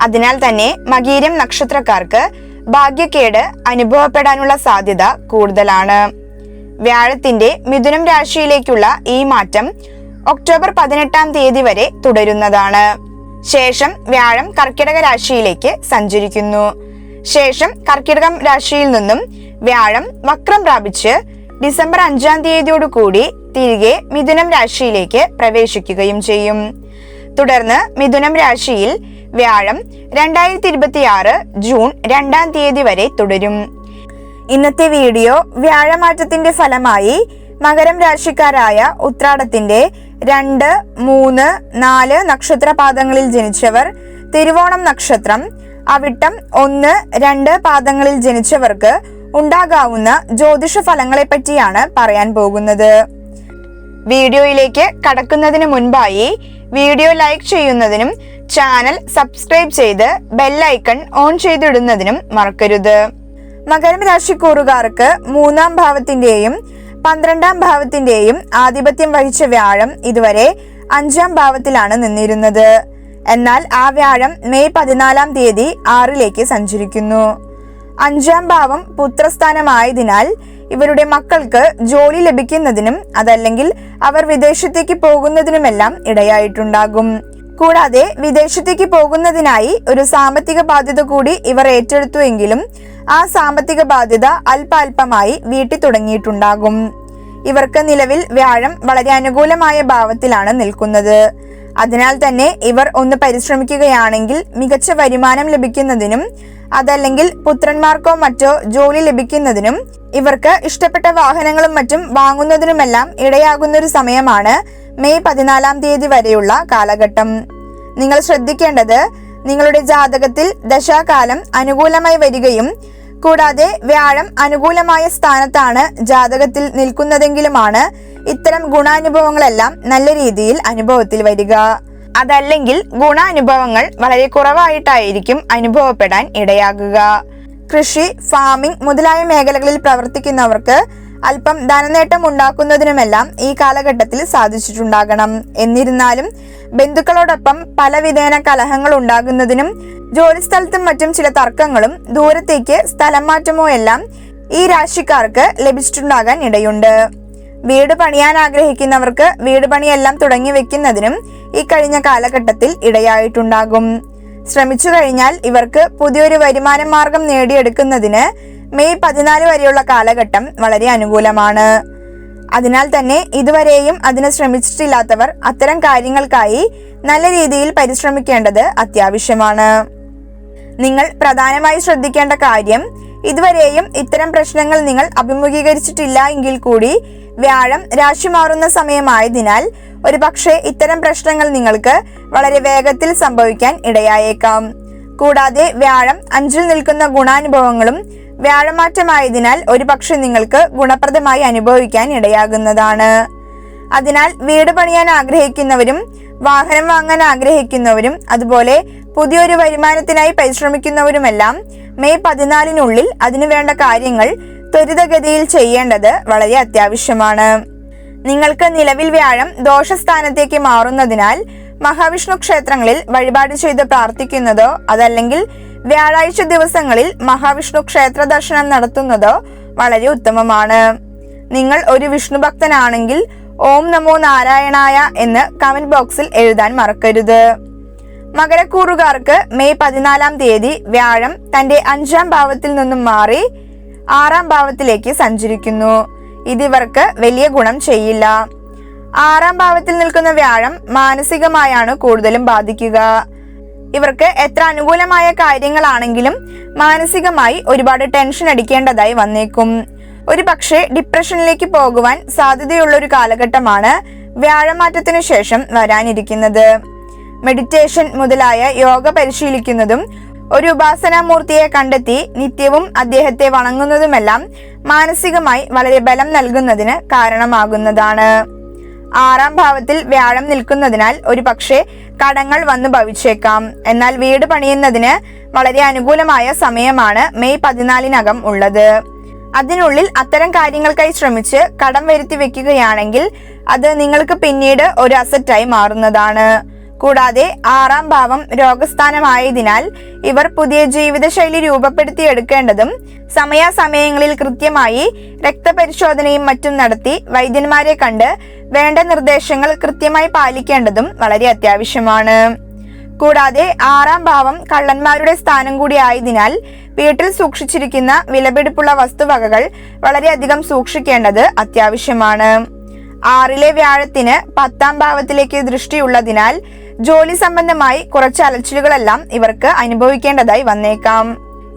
അതിനാൽ തന്നെ മകീരം നക്ഷത്രക്കാർക്ക് ഭാഗ്യക്കേട് അനുഭവപ്പെടാനുള്ള സാധ്യത കൂടുതലാണ്. വ്യാഴത്തിന്റെ മിഥുനം രാശിയിലേക്കുള്ള ഈ മാറ്റം ഒക്ടോബർ പതിനെട്ടാം തീയതി വരെ തുടരുന്നതാണ്. ശേഷം വ്യാഴം കർക്കിടക രാശിയിലേക്ക് സഞ്ചരിക്കുന്നു. ശേഷം കർക്കിടകം രാശിയിൽ നിന്നും വ്യാഴം വക്രം പ്രാപിച്ച് ഡിസംബർ അഞ്ചാം തീയതിയോടുകൂടി തിരികെ മിഥുനം രാശിയിലേക്ക് പ്രവേശിക്കുകയും ചെയ്യും. തുടർന്ന് മിഥുനം രാശിയിൽ വ്യാഴം രണ്ടായിരത്തി ഇരുപത്തി ആറ് ജൂൺ രണ്ടാം തീയതി വരെ തുടരും. ഇന്നത്തെ വീഡിയോ വ്യാഴമാറ്റത്തിന്റെ ഫലമായി മകരം രാശിക്കാരായ ഉത്രാടത്തിന്റെ രണ്ട് മൂന്ന് നാല് നക്ഷത്രപാദങ്ങളിൽ ജനിച്ചവർ തിരുവോണം നക്ഷത്രം അവിട്ടം ഒന്ന് രണ്ട് പാദങ്ങളിൽ ജനിച്ചവർക്ക് ഉണ്ടാകാവുന്ന ജ്യോതിഷ ഫലങ്ങളെ പറ്റിയാണ് പറയാൻ പോകുന്നത്. വീഡിയോയിലേക്ക് കടക്കുന്നതിന് മുൻപായി വീഡിയോ ലൈക്ക് ചെയ്യുന്നതിനും ചാനൽ സബ്സ്ക്രൈബ് ചെയ്ത് ബെല്ലൈക്കൺ ഓൺ ചെയ്തിടുന്നതിനും മറക്കരുത്. മകരം രാശിക്കൂറുകാർക്ക് മൂന്നാം ഭാവത്തിന്റെയും പന്ത്രണ്ടാം ഭാവത്തിന്റെയും ആധിപത്യം വഹിച്ച വ്യാഴം ഇതുവരെ അഞ്ചാം ഭാവത്തിലാണ് നിന്നിരുന്നത്. എന്നാൽ ആ വ്യാഴം മെയ് പതിനാലാം തീയതി ആറിലേക്ക് സഞ്ചരിക്കുന്നു. അഞ്ചാം ഭാവം പുത്രസ്ഥാനമായതിനാൽ ഇവരുടെ മക്കൾക്ക് ജോലി ലഭിക്കുന്നതിനും അതല്ലെങ്കിൽ അവർ വിദേശത്തേക്ക് പോകുന്നതിനുമെല്ലാം ഇടയായിട്ടുണ്ടാകും. കൂടാതെ വിദേശത്തേക്ക് പോകുന്നതിനായി ഒരു സാമ്പത്തിക ബാധ്യത കൂടി ഇവർ ഏറ്റെടുത്തുവെങ്കിലും ആ സാമ്പത്തിക ബാധ്യത അല്പാൽപമായി വീട്ടി തുടങ്ങിയിട്ടുണ്ടാകും. ഇവർക്ക് നിലവിൽ വ്യാഴം വളരെ അനുകൂലമായ ഭാവത്തിലാണ് നിൽക്കുന്നത്. അതിനാൽ തന്നെ ഇവർ ഒന്ന് പരിശ്രമിക്കുകയാണെങ്കിൽ മികച്ച വരുമാനം ലഭിക്കുന്നതിനും അതല്ലെങ്കിൽ പുത്രന്മാർക്കോ മറ്റോ ജോലി ലഭിക്കുന്നതിനും ഇവർക്ക് ഇഷ്ടപ്പെട്ട വാഹനങ്ങളും മറ്റും വാങ്ങുന്നതിനുമെല്ലാം ഇടയാകുന്ന ഒരു സമയമാണ് മെയ് പതിനാലാം തീയതി വരെയുള്ള കാലഘട്ടം. നിങ്ങൾ ശ്രദ്ധിക്കേണ്ടത് നിങ്ങളുടെ ജാതകത്തിൽ ദശാകാലം അനുകൂലമായി വരികയും കൂടാതെ വ്യാഴം അനുകൂലമായ സ്ഥാനത്താണ് ജാതകത്തിൽ നിൽക്കുന്നതെങ്കിലുമാണ് ഇത്തരം ഗുണാനുഭവങ്ങളെല്ലാം നല്ല രീതിയിൽ അനുഭവത്തിൽ വരിക. അതല്ലെങ്കിൽ ഗുണാനുഭവങ്ങൾ വളരെ കുറവായിട്ടായിരിക്കും അനുഭവപ്പെടാൻ ഇടയാകുക. കൃഷി ഫാമിംഗ് മുതലായ മേഖലകളിൽ പ്രവർത്തിക്കുന്നവർക്ക് അല്പം ധനനേട്ടം ഉണ്ടാക്കുന്നതിനുമെല്ലാം ഈ കാലഘട്ടത്തിൽ സാധിച്ചിട്ടുണ്ടാകണം. എന്നിരുന്നാലും ബന്ധുക്കളോടൊപ്പം പല വിധേന കലഹങ്ങൾ ഉണ്ടാകുന്നതിനും ജോലിസ്ഥലത്തും മറ്റും ചില തർക്കങ്ങളും ദൂരത്തേക്ക് സ്ഥലം മാറ്റമോ എല്ലാം ഈ രാശിക്കാർക്ക് ലഭിച്ചിട്ടുണ്ടാകാൻ ഇടയുണ്ട്. വീട് പണിയാൻ ആഗ്രഹിക്കുന്നവർക്ക് വീട് പണിയെല്ലാം തുടങ്ങി വെക്കുന്നതിനും ഈ കഴിഞ്ഞ കാലഘട്ടത്തിൽ ഇടയായിട്ടുണ്ടാകും. ശ്രമിച്ചു കഴിഞ്ഞാൽ ഇവർക്ക് പുതിയൊരു വരുമാന മാർഗം നേടിയെടുക്കുന്നതിന് മെയ് പതിനാല് വരെയുള്ള കാലഘട്ടം വളരെ അനുകൂലമാണ്. അതിനാൽ തന്നെ ഇതുവരെയും അതിന് ശ്രമിച്ചിട്ടില്ലാത്തവർ അത്തരം കാര്യങ്ങൾക്കായി നല്ല രീതിയിൽ പരിശ്രമിക്കേണ്ടത് അത്യാവശ്യമാണ്. നിങ്ങൾ പ്രധാനമായി ശ്രദ്ധിക്കേണ്ട കാര്യം ഇതുവരെയും ഇത്തരം പ്രശ്നങ്ങൾ നിങ്ങൾ അഭിമുഖീകരിച്ചിട്ടില്ല എങ്കിൽ കൂടി വ്യാഴം രാശി മാറുന്ന സമയമായതിനാൽ ഒരു പക്ഷേ ഇത്തരം പ്രശ്നങ്ങൾ നിങ്ങൾക്ക് വളരെ വേഗത്തിൽ സംഭവിക്കാൻ ഇടയായേക്കാം. കൂടാതെ വ്യാഴം അഞ്ചിൽ നിൽക്കുന്ന ഗുണാനുഭവങ്ങളും വ്യാഴമാറ്റമായതിനാൽ ഒരുപക്ഷെ നിങ്ങൾക്ക് ഗുണപ്രദമായി അനുഭവിക്കാൻ ഇടയാകുന്നതാണ്. അതിനാൽ വീട് പണിയാൻ ആഗ്രഹിക്കുന്നവരും വാഹനം വാങ്ങാൻ ആഗ്രഹിക്കുന്നവരും അതുപോലെ പുതിയൊരു വരുമാനത്തിനായി പരിശ്രമിക്കുന്നവരുമെല്ലാം മെയ് പതിനാലിനുള്ളിൽ അതിനു വേണ്ട കാര്യങ്ങൾ ത്വരിതഗതിയിൽ ചെയ്യേണ്ടത് വളരെ അത്യാവശ്യമാണ്. നിങ്ങൾക്ക് നിലവിൽ വ്യാഴം ദോഷസ്ഥാനത്തേക്ക് മാറുന്നതിനാൽ മഹാവിഷ്ണു ക്ഷേത്രങ്ങളിൽ വഴിപാട് ചെയ്ത് പ്രാർത്ഥിക്കുന്നതോ അതല്ലെങ്കിൽ വ്യാഴാഴ്ച ദിവസങ്ങളിൽ മഹാവിഷ്ണു ക്ഷേത്ര ദർശനം നടത്തുന്നതോ വളരെ ഉത്തമമാണ്. നിങ്ങൾ ഒരു വിഷ്ണു ഭക്തനാണെങ്കിൽ ഓം നമോ നാരായണായ എന്ന് കമന്റ് ബോക്സിൽ എഴുതാൻ മറക്കരുത്. മകരക്കൂറുകാർക്ക് മെയ് പതിനാലാം തീയതി വ്യാഴം തന്റെ അഞ്ചാം ഭാവത്തിൽ നിന്നും മാറി ആറാം ഭാവത്തിലേക്ക് സഞ്ചരിക്കുന്നു. ഇതിവർക്ക് വലിയ ഗുണം ചെയ്യില്ല. ആറാം ഭാവത്തിൽ നിൽക്കുന്ന വ്യാഴം മാനസികമായാണ് കൂടുതലും ബാധിക്കുക. ഇവർക്ക് എത്ര അനുകൂലമായ കാര്യങ്ങളാണെങ്കിലും മാനസികമായി ഒരുപാട് ടെൻഷൻ അടിക്കേണ്ടതായി വന്നേക്കും. ഒരു പക്ഷേ ഡിപ്രഷനിലേക്ക് പോകുവാൻ സാധ്യതയുള്ള ഒരു കാലഘട്ടമാണ് വ്യാഴമാറ്റത്തിനു ശേഷം വരാനിരിക്കുന്നത്. മെഡിറ്റേഷൻ മുതലായ യോഗ പരിശീലിക്കുന്നതും ഒരു ഉപാസനാമൂർത്തിയെ കണ്ടെത്തി നിത്യവും അദ്ദേഹത്തെ വണങ്ങുന്നതുമെല്ലാം മാനസികമായി വളരെ ബലം നൽകുന്നതിന് കാരണമാകുന്നതാണ്. ആറാം ഭാവത്തിൽ വ്യാഴം നിൽക്കുന്നതിനാൽ ഒരു പക്ഷേ കടങ്ങൾ വന്നു ഭവിച്ചേക്കാം. എന്നാൽ വീട് പണിയുന്നതിന് വളരെ അനുകൂലമായ സമയമാണ് മെയ് പതിനാലിനകം ഉള്ളത്. അതിനുള്ളിൽ അത്തരം കാര്യങ്ങൾക്കായി ശ്രമിച്ച് കടം വരുത്തി വെക്കുകയാണെങ്കിൽ അത് നിങ്ങൾക്ക് പിന്നീട് ഒരു അസറ്റായി മാറുന്നതാണ്. കൂടാതെ ആറാം ഭാവം രോഗസ്ഥാനമായതിനാൽ ഇവർ പുതിയ ജീവിതശൈലി രൂപപ്പെടുത്തിയെടുക്കേണ്ടതും സമയാസമയങ്ങളിൽ കൃത്യമായി രക്തപരിശോധനയും മറ്റും നടത്തി വൈദ്യന്മാരെ കണ്ട് വേണ്ട നിർദ്ദേശങ്ങൾ കൃത്യമായി പാലിക്കേണ്ടതും വളരെ അത്യാവശ്യമാണ്. കൂടാതെ ആറാം ഭാവം കള്ളന്മാരുടെ സ്ഥാനം കൂടിയായതിനാൽ വീട്ടിൽ സൂക്ഷിച്ചിരിക്കുന്ന വിലപിടിപ്പുള്ള വസ്തുവകകൾ വളരെയധികം സൂക്ഷിക്കേണ്ടത് അത്യാവശ്യമാണ്. ആറിലെ വ്യാഴത്തിന് പത്താം ഭാവത്തിലേക്ക് ദൃഷ്ടിയുള്ളതിനാൽ ജോലി സംബന്ധമായി കുറച്ച് അലച്ചിലുകളെല്ലാം ഇവർക്ക് അനുഭവിക്കേണ്ടതായി വന്നേക്കാം.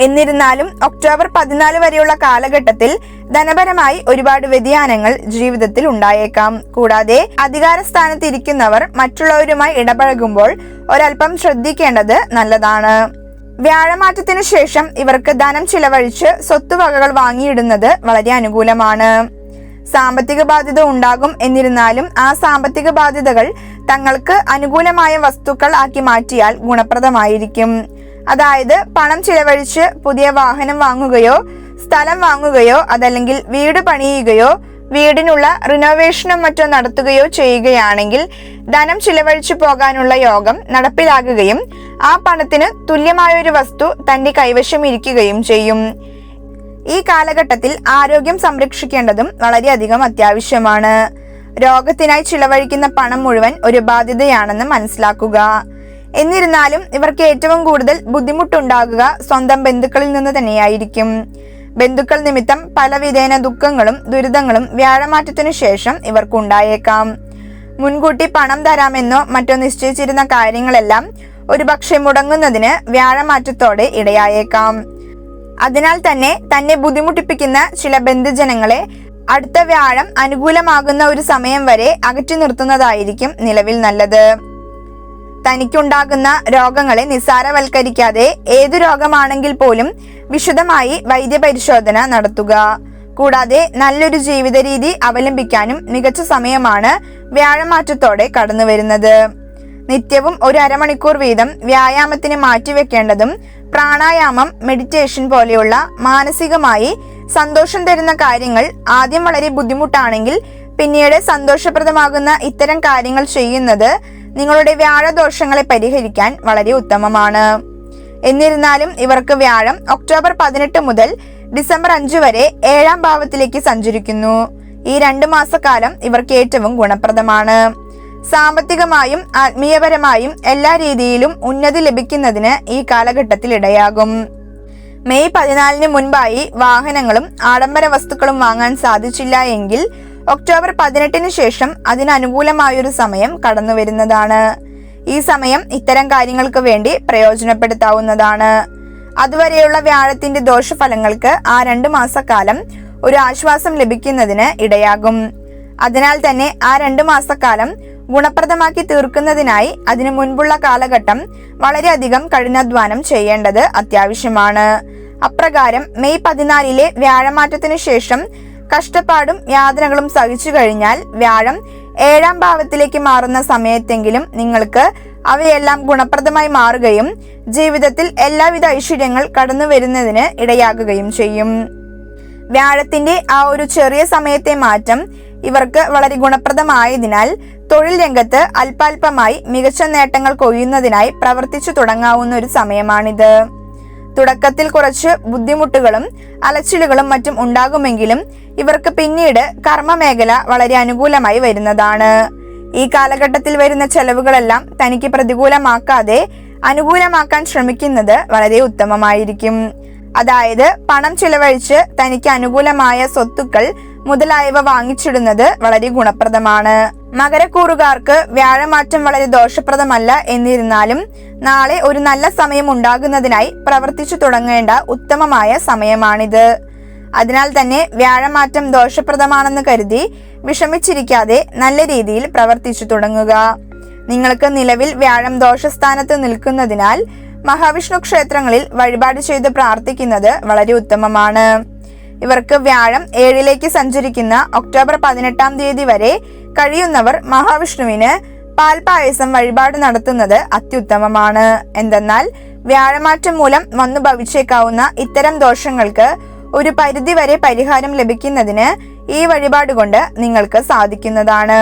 എന്നിരുന്നാലും ഒക്ടോബർ പതിനാല് വരെയുള്ള കാലഘട്ടത്തിൽ ധനപരമായി ഒരുപാട് വ്യതിയാനങ്ങൾ ജീവിതത്തിൽ ഉണ്ടായേക്കാം. കൂടാതെ അധികാര സ്ഥാനത്ത് ഇരിക്കുന്നവർ മറ്റുള്ളവരുമായി ഇടപഴകുമ്പോൾ ഒരൽപ്പം ശ്രദ്ധിക്കേണ്ടത് നല്ലതാണ്. വ്യാഴമാറ്റത്തിന് ശേഷം ഇവർക്ക് ധനം ചിലവഴിച്ച് സ്വത്തുവകകൾ വാങ്ങിയിടുന്നത് വളരെ അനുകൂലമാണ്. സാമ്പത്തിക ബാധ്യത ഉണ്ടാകും എന്നിരുന്നാലും ആ സാമ്പത്തിക ബാധ്യതകൾ തങ്ങൾക്ക് അനുകൂലമായ വസ്തുക്കൾ ആക്കി മാറ്റിയാൽ ഗുണപ്രദമായിരിക്കും. അതായത് പണം ചിലവഴിച്ച് പുതിയ വാഹനം വാങ്ങുകയോ സ്ഥലം വാങ്ങുകയോ അതല്ലെങ്കിൽ വീട് പണിയുകയോ വീടിനുള്ള റിനോവേഷനും മറ്റോ നടത്തുകയോ ചെയ്യുകയാണെങ്കിൽ ധനം ചിലവഴിച്ചു പോകാനുള്ള യോഗം നടപ്പിലാകുകയും ആ പണത്തിന് തുല്യമായ ഒരു വസ്തു തന്റെ കൈവശം ഇരിക്കുകയും ചെയ്യും. ഈ കാലഘട്ടത്തിൽ ആരോഗ്യം സംരക്ഷിക്കേണ്ടതും വളരെയധികം അത്യാവശ്യമാണ്. രോഗത്തിനായി ചിലവഴിക്കുന്ന പണം മുഴുവൻ ഒരു ബാധ്യതയാണെന്ന് മനസ്സിലാക്കുക. എന്നിരുന്നാലും ഇവർക്ക് ഏറ്റവും കൂടുതൽ ബുദ്ധിമുട്ടുണ്ടാകുക സ്വന്തം ബന്ധുക്കളിൽ നിന്ന് തന്നെയായിരിക്കും. ബന്ധുക്കൾ നിമിത്തം പലവിധേന ദുഃഖങ്ങളും ദുരിതങ്ങളും വ്യാഴമാറ്റത്തിനു ശേഷം ഇവർക്കുണ്ടായേക്കാം. മുൻകൂട്ടി പണം തരാമെന്നോ മറ്റോ നിശ്ചയിച്ചിരുന്ന കാര്യങ്ങളെല്ലാം ഒരുപക്ഷെ മുടങ്ങുന്നതിന് വ്യാഴമാറ്റത്തോടെ ഇടയായേക്കാം. അതിനാൽ തന്നെ തന്നെ ബുദ്ധിമുട്ടിപ്പിക്കുന്ന ചില ബന്ധുജനങ്ങളെ അടുത്ത വ്യാഴം അനുകൂലമാകുന്ന ഒരു സമയം വരെ അകറ്റി നിർത്തുന്നതായിരിക്കും നിലവിൽ നല്ലത്. തനിക്കുണ്ടാകുന്ന രോഗങ്ങളെ നിസ്സാരവൽക്കരിക്കാതെ ഏതു രോഗമാണെങ്കിൽ പോലും വിശദമായി വൈദ്യപരിശോധന നടത്തുക. കൂടാതെ നല്ലൊരു ജീവിത രീതി അവലംബിക്കാനും മികച്ച സമയമാണ് വ്യാഴമാറ്റത്തോടെ കടന്നു വരുന്നത് നിത്യവും ഒരു അരമണിക്കൂർ വീതം വ്യായാമത്തിന് മാറ്റിവെക്കേണ്ടതും പ്രാണായാമം മെഡിറ്റേഷൻ പോലെയുള്ള മാനസികമായി സന്തോഷം തരുന്ന കാര്യങ്ങൾ ആദ്യം വളരെ ബുദ്ധിമുട്ടാണെങ്കിൽ പിന്നീട് സന്തോഷപ്രദമാകുന്ന ഇത്തരം കാര്യങ്ങൾ ചെയ്യുന്നത് നിങ്ങളുടെ വ്യാഴദോഷങ്ങളെ പരിഹരിക്കാൻ വളരെ ഉത്തമമാണ്. എന്നിരുന്നാലും ഇവർക്ക് വ്യാഴം ഒക്ടോബർ പതിനെട്ട് മുതൽ ഡിസംബർ അഞ്ച് വരെ ഏഴാം ഭാവത്തിലേക്ക് സഞ്ചരിക്കുന്നു. ഈ രണ്ട് മാസക്കാലം ഇവർക്ക് ഏറ്റവും ഗുണപ്രദമാണ്. സാമ്പത്തികമായും ആത്മീയപരമായും എല്ലാ രീതിയിലും ഉന്നതി ലഭിക്കുന്നതിന് ഈ കാലഘട്ടത്തിൽ ഇടയാകും. മെയ് പതിനാലിന് മുൻപായി വാഹനങ്ങളും ആഡംബര വസ്തുക്കളും വാങ്ങാൻ സാധിച്ചില്ല എങ്കിൽ ഒക്ടോബർ പതിനെട്ടിന് ശേഷം അതിനനുകൂലമായൊരു സമയം കടന്നു വരുന്നതാണ് ഈ സമയം ഇത്തരം കാര്യങ്ങൾക്ക് വേണ്ടി പ്രയോജനപ്പെടുത്താവുന്നതാണ്. അതുവരെയുള്ള വ്യാഴത്തിന്റെ ദോഷഫലങ്ങൾക്ക് ആ രണ്ട് മാസക്കാലം ഒരു ആശ്വാസം ലഭിക്കുന്നതിന് ഇടയാകും. അതിനാൽ തന്നെ ആ രണ്ട് മാസക്കാലം ഗുണപ്രദമാക്കി തീർക്കുന്നതിനായി അതിനു മുൻപുള്ള കാലഘട്ടം വളരെയധികം കഠിനാധ്വാനം ചെയ്യേണ്ടത് അത്യാവശ്യമാണ്. അപ്രകാരം മെയ് പതിനാലിലെ വ്യാഴമാറ്റത്തിനു ശേഷം കഷ്ടപ്പാടും യാതനകളും സഹിച്ചു കഴിഞ്ഞാൽ വ്യാഴം ഏഴാം ഭാവത്തിലേക്ക് മാറുന്ന സമയത്തെങ്കിലും നിങ്ങൾക്ക് അവയെല്ലാം ഗുണപ്രദമായി മാറുകയും ജീവിതത്തിൽ എല്ലാവിധ ഐശ്വര്യങ്ങൾ കടന്നു വരുന്നതിന് ഇടയാകുകയും ചെയ്യും. വ്യാഴത്തിന്റെ ആ ഒരു ചെറിയ സമയത്തെ മാറ്റം ഇവർക്ക് വളരെ ഗുണപ്രദമായതിനാൽ തൊഴിൽ രംഗത്ത് അല്പാൽപമായി മികച്ച നേട്ടങ്ങൾ കൊയ്യുന്നതിനായി പ്രവർത്തിച്ചു തുടങ്ങാവുന്ന ഒരു സമയമാണിത്. തുടക്കത്തിൽ കുറച്ച് ബുദ്ധിമുട്ടുകളും അലച്ചിലുകളും മറ്റും ഉണ്ടാകുമെങ്കിലും ഇവർക്ക് പിന്നീട് കർമ്മമേഖല വളരെ അനുകൂലമായി വരുന്നതാണ്. ഈ കാലഘട്ടത്തിൽ വരുന്ന ചെലവുകളെല്ലാം തനിക്ക് പ്രതികൂലമാക്കാതെ അനുകൂലമാക്കാൻ ശ്രമിക്കുന്നത് വളരെ ഉത്തമമായിരിക്കും. അതായത് പണം ചിലവഴിച്ച് തനിക്ക് അനുകൂലമായ സ്വത്തുക്കൾ മുതലായവ വാങ്ങിച്ചിടുന്നത് വളരെ ഗുണപ്രദമാണ്. മകരക്കൂറുകാർക്ക് വ്യാഴമാറ്റം വളരെ ദോഷപ്രദമല്ല എന്നിരുന്നാലും നാളെ ഒരു നല്ല സമയം ഉണ്ടാകുന്നതിനായി പ്രവർത്തിച്ചു തുടങ്ങേണ്ട ഉത്തമമായ സമയമാണിത്. അതിനാൽ തന്നെ വ്യാഴമാറ്റം ദോഷപ്രദമാണെന്ന് കരുതി വിഷമിച്ചിരിക്കാതെ നല്ല രീതിയിൽ പ്രവർത്തിച്ചു തുടങ്ങുക. നിങ്ങൾക്ക് നിലവിൽ വ്യാഴം ദോഷസ്ഥാനത്ത് നിൽക്കുന്നതിനാൽ മഹാവിഷ്ണു ക്ഷേത്രങ്ങളിൽ വഴിപാട് ചെയ്ത് പ്രാർത്ഥിക്കുന്നത് വളരെ ഉത്തമമാണ്. ഇവർക്ക് വ്യാഴം ഏഴിലേക്ക് സഞ്ചരിക്കുന്ന ഒക്ടോബർ പതിനെട്ടാം തീയതി വരെ കഴിയുന്നവർ മഹാവിഷ്ണുവിന് പാൽപായസം വഴിപാട് നടത്തുന്നത് അത്യുത്തമമാണ്. എന്തെന്നാൽ വ്യാഴമാറ്റം മൂലം വന്നു ഭവിച്ചേക്കാവുന്ന ഇത്തരം ദോഷങ്ങൾക്ക് ഒരു പരിധിവരെ പരിഹാരം ലഭിക്കുന്നതിന് ഈ വഴിപാട് കൊണ്ട് നിങ്ങൾക്ക് സാധിക്കുന്നതാണ്.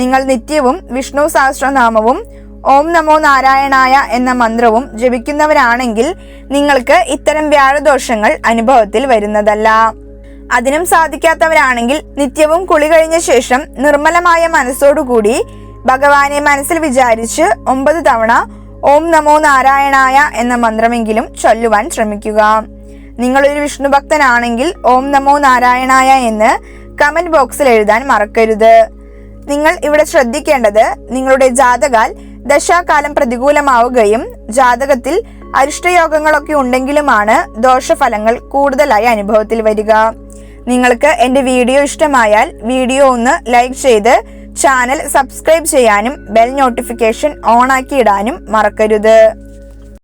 നിങ്ങൾ നിത്യവും വിഷ്ണു സഹസ്രനാമവും ഓം നമോ നാരായണായ എന്ന മന്ത്രവും ജപിക്കുന്നവരാണെങ്കിൽ നിങ്ങൾക്ക് ഇത്തരം വ്യാഴദോഷങ്ങൾ അനുഭവത്തിൽ വരുന്നതല്ല. അതിനും സാധിക്കാത്തവരാണെങ്കിൽ നിത്യവും കുളി കഴിഞ്ഞ ശേഷം നിർമ്മലമായ മനസ്സോടുകൂടി ഭഗവാനെ മനസ്സിൽ വിചാരിച്ച് ഒമ്പത് തവണ ഓം നമോ നാരായണായ എന്ന മന്ത്രമെങ്കിലും ചൊല്ലുവാൻ ശ്രമിക്കുക. നിങ്ങളൊരു വിഷ്ണു ഭക്തനാണെങ്കിൽ ഓം നമോ നാരായണായ എന്ന് കമന്റ് ബോക്സിൽ എഴുതാൻ മറക്കരുത്. നിങ്ങൾ ഇവിടെ ശ്രദ്ധിക്കേണ്ടത് നിങ്ങളുടെ ജാതകാൽ ദശാകാലം പ്രതികൂലമാവുകയും ജാതകത്തിൽ അരിഷ്ടയോഗങ്ങളൊക്കെ ഉണ്ടെങ്കിലുമാണ് ദോഷഫലങ്ങൾ കൂടുതലായി അനുഭവത്തിൽ വരിക. നിങ്ങൾക്ക് എന്റെ വീഡിയോ ഇഷ്ടമായാൽ വീഡിയോ ഒന്ന് ലൈക്ക് ചെയ്ത് ചാനൽ സബ്സ്ക്രൈബ് ചെയ്യാനും ബെൽ നോട്ടിഫിക്കേഷൻ ഓൺ ആക്കി ഇടാനും മറക്കരുത്.